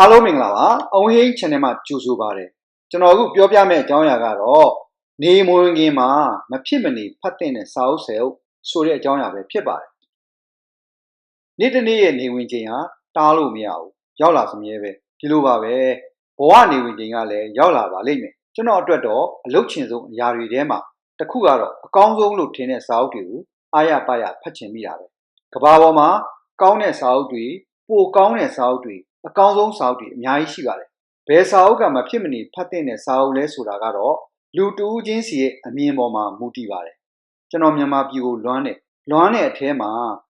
အားလုံးမင်္ဂလာပါအဝင်းဟင်း channel မှာကြိုဆိုပါရစေကျွန်တော်အခုပြောပြမယ့်အကြောင်းအရာကတော့နေမဝင်ခင်မှာမဖြစ်မနေဖတ်တဲ့စာအုပ်ဆယ်အုပ်ဆိုတဲ့အကြောင်းအရာပဲဖြစ်ပါတယ်နေ့တစ်နေ့ရဲ့နေဝင်ချိန်ဟာတားလို့မရဘူးရောက်လာစမြဲပဲဒီလိုပါပဲဘဝနေဝင်ချိန်ကလည်းရောက်လာပါလိမ့်မယ်ကျွန်တော်အတွက်တော့အလုတ်ချင်ဆုံးအရာတွေထဲမှာတစ်ခုကတော့အကောင်းဆုံးလို့ထင်တဲ့စာအုပ်တွေကိုအားရပါရဖတ်ချင်မိတာပဲကဘာပေါ်မှာကောင်းတဲ့စာအုပ်တွေပိုကောင်းတဲ့စာအုပ်တွေ အကောင်းဆုံးစာအုပ်တွေအများကြီးရှိပါတယ်။ဘယ်စာအုပ်ကမဖြစ်မနေဖတ်တဲ့စာအုပ်လဲဆိုတာကတော့လူတူးချင်းစီရဲ့အမြင်ပေါ်မှာမူတည်ပါတယ်။ကျွန်တော်မြန်မာပြည်ကိုလွမ်းတယ်။လွမ်းတဲ့အထဲမှာ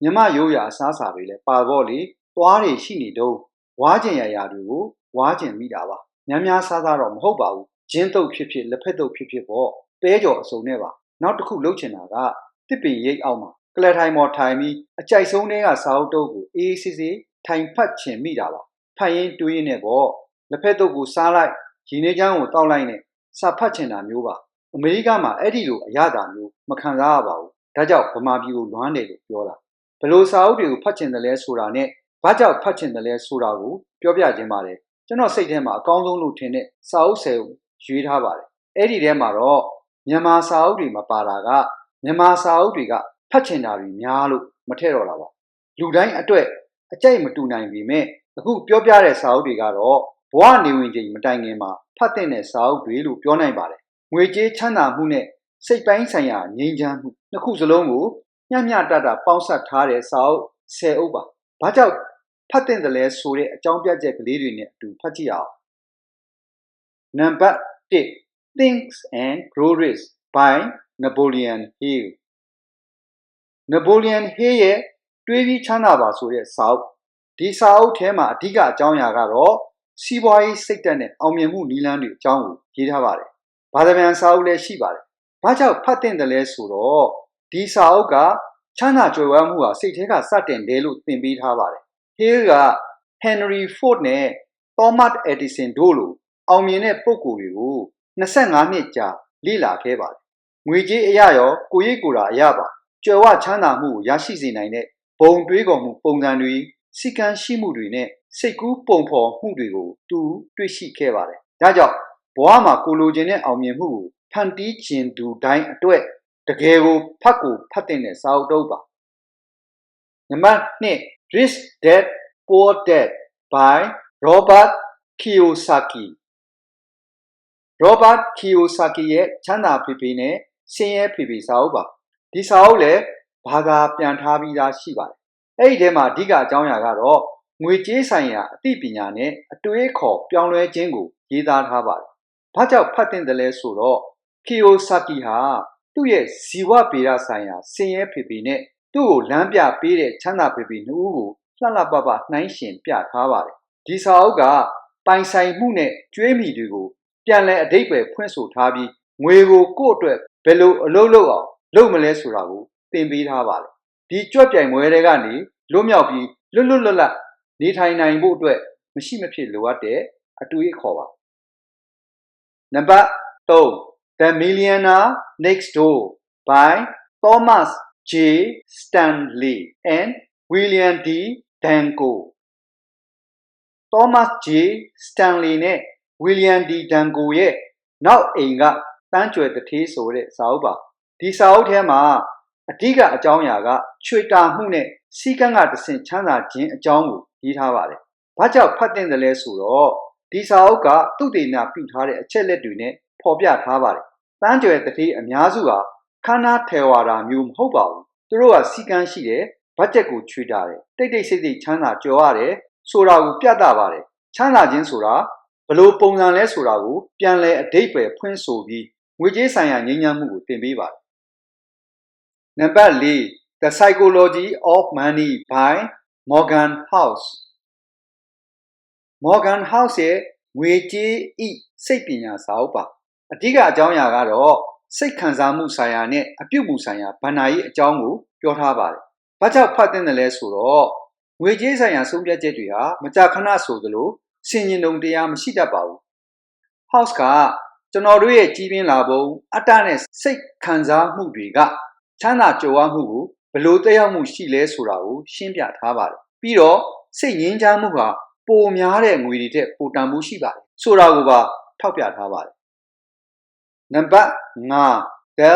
မြမရိုးရာအစားအစာတွေလည်းပါတော့လေ။သွားတွေရှိနေတော့ဝါကျင်ရရာတွေကိုဝါကျင်မိတာပါ။များများစားစားတော့မဟုတ်ပါဘူး။ဂျင်းတုပ်ဖြစ်ဖြစ်လက်ဖက်တုပ်ဖြစ်ဖြစ်ပေါ့။ပဲကြော်အစုံနဲ့ပါ။နောက်တစ်ခုလှုပ်ချင်တာကတစ်ပင်ရိတ်အောက်မှာကလထိုင်မော်ထိုင်ပြီးအကြိုက်ဆုံးတွေကစာအုပ်တုပ်ကိုအေးအေးဆေးဆေးထိုင်ဖတ်ချင်မိတာပါ ဖတ်ရင်တွေးရင်နဲ့ပေါ့လက်ဖက်တုပ်ကိုစားလိုက်ရင်းနှီးချမ်းကိုတောက်လိုက်နဲ့စာဖတ်ချင်တာမျိုးပါအမေရိကမှာအဲ့ဒီလိုအရသာမျိုးမခံစားရပါဘူးဒါကြောင့်ဗမာပြည်ကိုလွမ်းတယ်လို့ပြောတာဘလို့စာအုပ်တွေကိုဖတ်ချင်တယ်လဲဆိုတာနဲ့ဘာကြောင့်ဖတ်ချင်တယ်လဲဆိုတာကိုပြောပြခြင်းပါတယ်ကျွန်တော်စိတ်ထဲမှာအကောင်းဆုံးလို့ထင်တဲ့စာအုပ်ဆယ်ကိုရွေးထားပါတယ်အဲ့ဒီထဲမှာတော့မြန်မာစာအုပ်တွေမပါတာကမြန်မာစာအုပ်တွေကဖတ်ချင်တာတွေများလို့မထည့်တော့တာပါလူတိုင်းအတွက်အကြိတ်မတူနိုင်ပေမဲ့ အခုပြောပြတဲ့စာအုပ်တွေကတော့ဘဝနေဝင်ချိန်မတိုင်ခင်မှာဖတ်တဲ့စာအုပ်တွေလို့ပြောနိုင်ပါတယ်။ငွေကြေးချမ်းသာမှုနဲ့စိတ်ပိုင်းဆိုင်ရာငြိမ်းချမ်းမှုနှစ်ခုစလုံးကိုမျှမျှတတပေါင်းစပ်ထားတဲ့စာအုပ်၁၀အုပ်ပါ။ဘာကြောင့်ဖတ်တဲ့လဲဆိုတဲ့အကြောင်းပြချက်ကလေးတွေနဲ့အတူဖတ်ကြည့်အောင်။နံပါတ်1 Thinks and Grow Rich by Napoleon Hill Napoleon Hill ရဲ့တွေးပြီးချမ်းသာပါဆိုတဲ့စာအုပ် ဒီစာအုပ်ထဲမှာအဓိကအကြောင်းအရာကတော့စီးပွားရေးစိတ်တက်နဲ့အောင်မြင်မှုနည်းလမ်းတွေအကြောင်းကိုရေးထားပါတယ်။ဘာသာပြန်စာအုပ်လည်းရှိပါတယ်။ဘာကြောင့်ဖတ်တဲ့တယ်လဲဆိုတော့ဒီစာအုပ်ကချမ်းသာကြွယ်ဝမှုဟာစိတ်ထဲကစတင်တယ်လို့သင်ပေးထားပါတယ်။ Hill က Henry Ford နဲ့ Thomas Edison တို့လိုအောင်မြင်တဲ့ပုဂ္ဂိုလ်တွေကို25နှစ်ကြာလေ့လာခဲ့ပါတယ်။ငွေကြေးအရရောကိုရိပ်ကိုယ်တာအရပါကြွယ်ဝချမ်းသာမှုကိုရရှိစေနိုင်တဲ့ဘုံတွေးခေါ်မှုပုံစံတွေ စီကံရှိမှုတွေနဲ့စိတ်ကူးပုံဖော်မှုတွေကို သူတွေ့ရှိခဲ့ပါတယ်။ဒါကြောင့်ဘဝမှာကိုလိုချင်တဲ့အောင်မြင်မှုကိုဖန်တီးခြင်းသူတိုင်းအတွက်တကယ်ကိုဖတ်ကိုဖတ်တဲ့စာအုပ်တုပ်ပါ။နံပါတ်2 Rich Dad Poor Dad by Robert Kiyosaki Robert Kiyosaki ရဲ့ချမ်းသာဖေဖေနဲ့ဆင်းရဲဖေဖေစာအုပ်ပါ။ဒီစာအုပ်လည်းဘာသာပြန်ထားပြီးသားရှိပါတယ် အဲ့ဒီထဲမှာအဓိကအကြောင်းအရာကတော့ငွေကြေးဆိုင်ရာအသိပညာနဲ့အတွေးခေါ်ပြောင်းလဲခြင်းကိုရေးသားထားပါတယ်။ဘာကြောင့်ဖတ်တင်တယ်လဲဆိုတော့ကီယိုဆာကီဟာသူ့ရဲ့ဇီဝဗေဒဆိုင်ရာဆင်းရဲဖေဖေနဲ့သူ့ကိုလမ်းပြပေးတဲ့ချမ်းသာဖေဖေနှစ်ဦးကိုလှလှပပနှိုင်းရှင်ပြထားပါတယ်။ဒီစာအုပ်ကပိုင်ဆိုင်မှုနဲ့ကျွေးမိတွေကိုပြန်လည်အဓိပ္ပာယ်ဖွင့်ဆိုထားပြီးငွေကိုကိုယ့်အတွက်ဘယ်လိုအလုပ်လုပ်အောင်လုပ်မလဲဆိုတာကိုသင်ပေးထားပါတယ်။ ဒီကြွက်ပြိုင်ပွဲတွေကနေလွတ်မြောက်ပြီးလွတ်လွတ်လပ်လပ်နေထိုင်နိုင်ဖို့အတွက်မရှိမဖြစ်လိုအပ်တဲ့အတူအခေါ်ပါနံပါတ်3 The Millionaire Next Door by Thomas J Stanley and William D Danko Thomas J Stanley နဲ့ William D Danko ရဲ့နောက်အိမ်ကတန်းကြွယ်တထေးဆိုတဲ့စာအုပ်ပါဒီစာအုပ်ထဲမှာ အဓိကအကြောင်းအရာကချွေတာမှုနဲ့စီကံကတဆင့်ချမ်းသာခြင်းအကြောင်းကိုရေးထားပါတယ်။ဘာကြောင့်ဖတ်တင်တယ်လဲဆိုတော့ဒီစာအုပ်ကသူ့ဒေနာပြုထားတဲ့အချက်လက်တွေနဲ့ဖော်ပြထားပါတယ်။တန်းကြွယ်တတိအများစုဟာခန္ဓာထေဝါဒမျိုးမဟုတ်ပါဘူး။သူတို့ကစီကံရှိတယ်ဘတ်ဂျက်ကိုချွေတာတယ်တိတ်တိတ်ဆိတ်ဆိတ်ချမ်းသာကြော်ရတယ်ဆိုတာကိုပြသပါတယ်။ချမ်းသာခြင်းဆိုတာဘလို့ပုံစံလဲဆိုတာကိုပြန်လဲအဓိပ္ပာယ်ဖွင့်ဆိုပြီးငွေကြေးဆိုင်ရာငြိမ်းချမ်းမှုကိုသင်ပေးပါတယ်။ နံပါတ်၄ The Psychology of Money by Morgan House Morgan House ရဲ့ငွေကြေးဤစိတ်ပညာစာအုပ်ပါအဓိကအကြောင်းအရာကတော့စိတ်ခံစားမှုဆိုင်ရာနဲ့အပြုတ်မှုဆိုင်ရာဗဏ္ဍာရေးအကြောင်းကိုပြောထားပါတယ်။ဘာကြောင့်ဖတ်တဲ့လဲဆိုတော့ငွေကြေးဆိုင်ရာဆုံးဖြတ်ချက်တွေဟာမကြာခဏဆိုသလိုစင်ရင်တုံတရားမရှိတတ်ပါဘူး။ House ကကျွန်တော်တို့ရဲ့ကြီးပြင်းလာပုံအတ္တနဲ့စိတ်ခံစားမှုတွေက ချမ်းသာကြွယ်ဝမှုကိုဘလို့တက်ရောက်မှုရှိလဲဆိုတာကိုရှင်းပြထားပါတယ်ပြီးတော့စိတ်ငြင်းချမ်းမှုဟာဘပိုများတဲ့ငွေတွေထက်ပိုတန်ဖိုးရှိပါတယ်ဆိုတာကိုပါထောက်ပြထားပါတယ်နံပါတ်5 The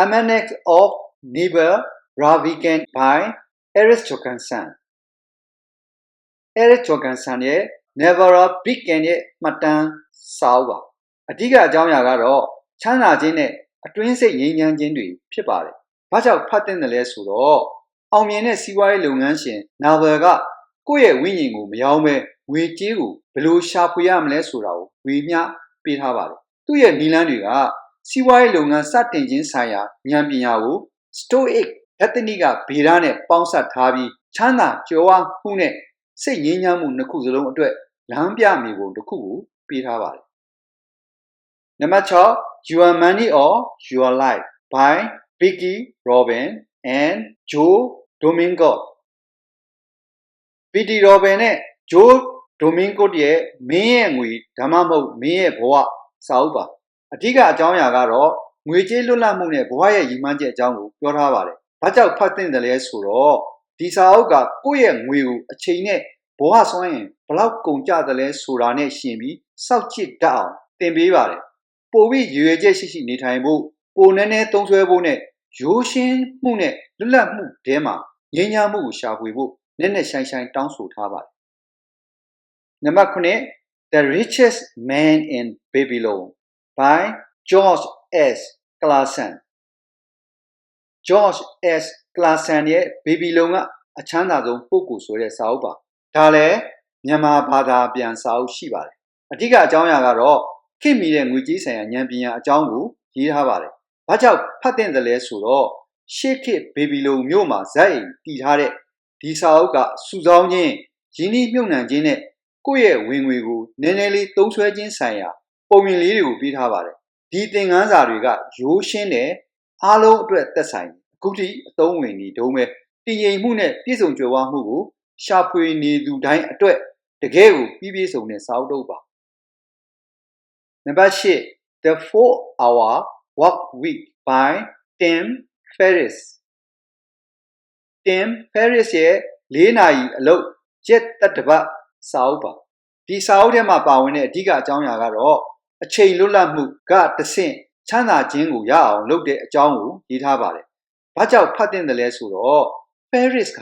Almanac of Neighbor Ravikan by Eric Jorgensen Eric Jorgensen ရဲ့ Never Beacon ရဲ့မှတ်တမ်းစာအုပ်ပါအဓိကအကြောင်းအရာကတော့ချမ်းသာခြင်းနဲ့အတွင်းစိတ်ငြိမ်းချမ်းခြင်းတွေဖြစ်ပါတယ်။ ဘာကြောင့်ဖတ်တဲ့တယ်လဲဆိုတော့အောင်မြင်တဲ့စီးပွားရေးလုပ်ငန်းရှင်နာဗယ်ကကိုယ့်ရဲ့ဝိညာဉ်ကိုမယောင်းပဲငွေကြေးကိုဘယ်လိုရှာဖွေရမလဲဆိုတာကိုဝေမျှပေးထားပါတယ်။သူ့ရဲ့နီလန်းတွေကစီးပွားရေးလုပ်ငန်းစတင်ခြင်းဆိုင်ရာဉာဏ်ပညာကို Stoic ဓတနိကဗေဒနဲ့ပေါင်းစပ်ထားပြီးချမ်းသာကြွယ်ဝမှုနဲ့စိတ်ငြိမ်းချမ်းမှုနှစ်ခုစလုံးအတွက်လမ်းပြမြေပုံတစ်ခုကိုပေးထားပါတယ်။နံပါတ်6 Your Money or Your Life by Vicky Robin and Joe Domingo Vicky Robin နဲ့ Joe Domingo ရဲ့မင်းရဲ့ငွေဒါမှမဟုတ်မင်းရဲ့ဘဝစာအုပ်ပါအဓိကအကြောင်းအရာကတော့ငွေကြေးလွတ်လပ်မှုနဲ့ဘဝရဲ့ရည်မှန်းချက်အကြောင်းကိုပြောထားပါတယ်။ဘာကြောင့်ဖတ်သင့်တယ်လဲဆိုတော့ဒီစာအုပ်ကကိုယ့်ရဲ့ငွေကိုအချိန်နဲ့ဘဝဆွမ်းရင်ဘလောက်ကုန်ကြတယ်လဲဆိုတာနဲ့ရှင်ပြီးစောက်ချစ်တတ်အောင်သင်ပေးပါတယ်။ပိုပြီးရွေချက်ရှိရှိနေထိုင်ဖို့ပိုနည်းနည်းသုံးဆွဲဖို့နဲ့ ရိုးရှင်းမှုနဲ့လွတ်လပ်မှုတဲမှာငြိမ်းချမ်းမှုကိုရှာဖွေဖို့နည်းနည်းဆိုင်ဆိုင်တောင်းဆိုထားပါတယ်။နံပါတ်9 The Richest Man in Babylon by George S. Clason George S. Clason ရဲ့ Babylon ကအချမ်းသာဆုံးပုဂ္ဂိုလ်ဆိုတဲ့စာအုပ်ပါဒါလည်းမြန်မာဘာသာပြန်စာအုပ်ရှိပါတယ်အဓိကအကြောင်းအရာကတော့ခေတ်မီတဲ့ငွေကြေးဆိုင်ရာဉာဏ်ပညာအကြောင်းကိုရေးထားပါတယ် ဘာကြောင့်ဖတ်တဲ့တယ်လဲဆိုတော့ရှေးခေတ်ဘေဘီလုံမြို့မှာဇက်အိမ်တည်ထားတဲ့ဒီစာအုပ်ကစုဆောင်းခြင်းရင်းနှီးမြှုပ်နှံခြင်းနဲ့ကိုယ့်ရဲ့ဝင်ငွေကိုနည်းနည်းလေးသုံးဆွဲခြင်းဆိုင်ရာ ပုံမြင်လေးတွေကိုပေးထားပါတယ်ဒီသင်ခန်းစာတွေကရိုးရှင်းတဲ့အားလုံးအတွက်သက်ဆိုင်အခုထိအသုံးဝင်နေတုံးပဲတည်ငြိမ်မှုနဲ့ပြည့်စုံကြွယ်ဝမှုကိုရှာဖွေနေသူတိုင်းအတွက်တကယ်ကိုပြီးပြည့်စုံတဲ့စာအုပ်တော့ပါနံပါတ်၈ The 4 Hour Work Week by Tim Ferriss Tim Ferriss ရဲ့၄နာရီအလုပ်ချက်တက်တပတ်စာအုပ်ပါဒီစာအုပ်ထဲမှာပါဝင်တဲ့အဓိကအကြောင်းအရာကတော့အချိန်လွတ်လပ်မှုကတဆင့်ချမ်းသာခြင်းကိုရအောင်လုပ်တဲ့အကြောင်းကိုရေးထားပါတယ်။ဘာကြောင့်ဖတ်တင်တယ်လဲဆိုတော့ Paris က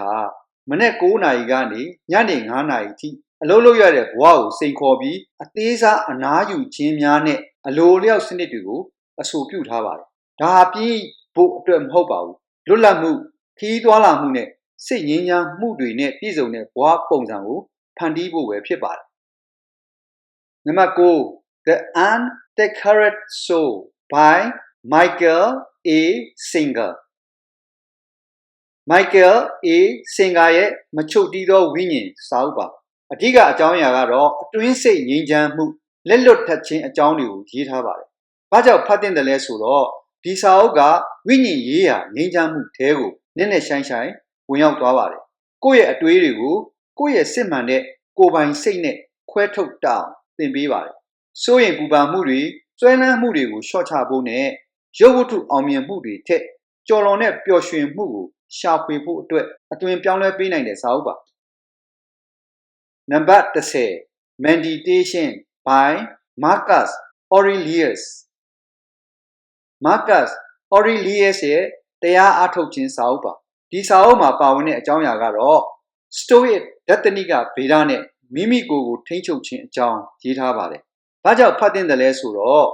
မနေ့9နာရီကနေညနေ9နာရီထိအလုပ်လုပ်ရတဲ့ဘဝကိုစိန်ခေါ်ပြီးအသေးစားအနားယူခြင်းများနဲ့အလိုလျောက်စနစ်တွေကို အဆိုပြုထားပါတယ်။ဒါပြီးဖို့အတွက်မဟုတ်ပါဘူး။လွတ်လပ်မှုခီးသွွာလာမှုနဲ့စိတ်ငြိမ်းချမ်းမှုတွေနဲ့ပြည့်စုံတဲ့ဘဝပုံစံကိုဖန်တီးဖို့ပဲဖြစ်ပါတယ်။နံပါတ်9 The Undecorated Soul by Michael A. Singer Michael A. Singer ရဲ့မချုပ်တီးသောဝိညာဉ်စာအုပ်ပါအဓိကအကြောင်းအရာကတော့အတွင်းစိတ်ငြိမ်းချမ်းမှုလက်လွတ်ထက်ခြင်းအကြောင်းတွေကိုရေးထားပါတယ်။ ဘာကြောင့်ဖတ်တင်တယ်လဲဆိုတော့ဒီစာအုပ်ကဝိညာဉ်ရေးရာငြိမ်းချမ်းမှုအဲကိုနည်းနည်းဆိုင်ဆိုင်ဝင်ရောက်သွားပါတယ်။ကိုယ့်ရဲ့အတွေးတွေကိုကိုယ့်ရဲ့စစ်မှန်တဲ့ကိုယ်ပိုင်စိတ်နဲ့ခွဲထုတ်တောင်းသင်ပေးပါတယ်။စိုးရင်ပူပန်မှုတွေစွဲလန်းမှုတွေကိုရှော့ချဖို့နဲ့ရုပ်ဝတ္ထုအောင်မြင်မှုတွေထက်ကြော်လွန်တဲ့ပျော်ရွှင်မှုကိုရှာဖွေဖို့အတွက်အသွင်ပြောင်းလဲပေးနိုင်တဲ့စာအုပ်ပါနံပါတ်10 meditation by Marcus Aurelius Marcus Aurelius ရဲ့တရားအထုတ်ခြင်းစာအုပ်ပါဒီစာအုပ်မှာပါဝင်တဲ့အကြောင်းအရာကတော့ Stoic ဒသနိကဗေဒနဲ့မိမိကိုယ်ကိုထိန်းချုပ်ခြင်းအကြောင်းရေးထားပါတယ်။ဘာကြောင့်ဖတ်တင်တယ်လဲဆိုတော့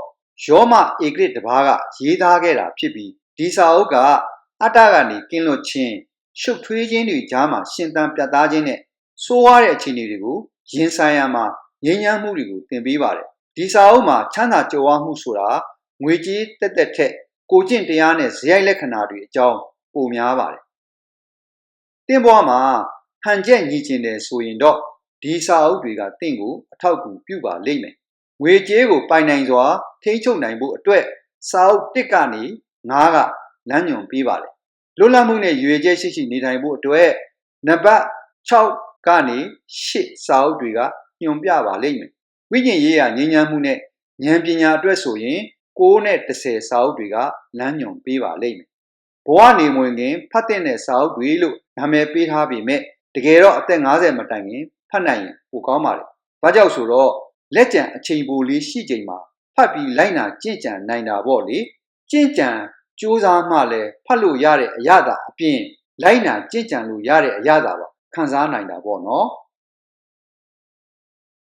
ယောမဧကရစ်တပါးကရေးသားခဲ့တာဖြစ်ပြီးဒီစာအုပ်ကအတ္တကနေကင်းလွတ်ခြင်းရှုပ်ထွေးခြင်းတွေကြားမှာရှင်သန်ပြတ်သားခြင်းနဲ့ဆိုးဝါးတဲ့အခြေအနေတွေကိုရင်ဆိုင်ရမှာငြိမ်းချမ်းမှုတွေကိုသင်ပေးပါတယ်။ဒီစာအုပ်မှာချမ်းသာကြွယ်ဝမှုဆိုတာ ငွေကြေးတက်တက်ထက်ကိုကျင့်တရားနဲ့ဇယိုက်လက္ခဏာတွေအကြောင်းပိုများပါတယ်။တင်းဘွားမှာဟန်ချက်ညီကျင်တယ်ဆိုရင်တော့ဒီစာအုပ်တွေကတင့်ကိုအထောက်အကူပြုပါလိမ့်မယ်။ငွေကြေးကိုပိုင်နိုင်စွာထိန်းချုပ်နိုင်ဖို့အတွက်စာအုပ်တစ်ကနေ9ကလမ်းညွန်ပေးပါလေ။လွတ်လပ်မှုနဲ့ရွေကျဲရှိရှိနေထိုင်ဖို့အတွက်နံပါတ်6ကနေ8စာအုပ်တွေကညွန်ပြပါလိမ့်မယ်။ဝိညာဉ်ရေးရာငြိမ်းချမ်းမှုနဲ့ဉာဏ်ပညာအတွက်ဆိုရင် 6နဲ့10စာအုပ်တွေကလမ်းညွန်ပေးပါလိမ့်မယ်။ဘဝနေမဝင်ခင်ဖတ်တဲ့စာအုပ်တွေလို့နာမည်ပေးထားပေမဲ့တကယ်တော့အသက်50မတိုင်ခင်ဖတ်နိုင်ရင်ပိုကောင်းပါလေ။ဘာကြောင့်ဆိုတော့လက်ကျန်အချိန်ပိုလေးရှိချိန်မှာဖတ်ပြီးလိုက်နာကြင့်ကြံနိုင်တာပေါ့လေ။ကြင့်ကြံစူးစမ်းမှလည်းဖတ်လို့ရတဲ့အရာသာအပြင်လိုက်နာကြင့်ကြံလို့ရတဲ့အရာသာပါခံစားနိုင်တာပေါ့နော်။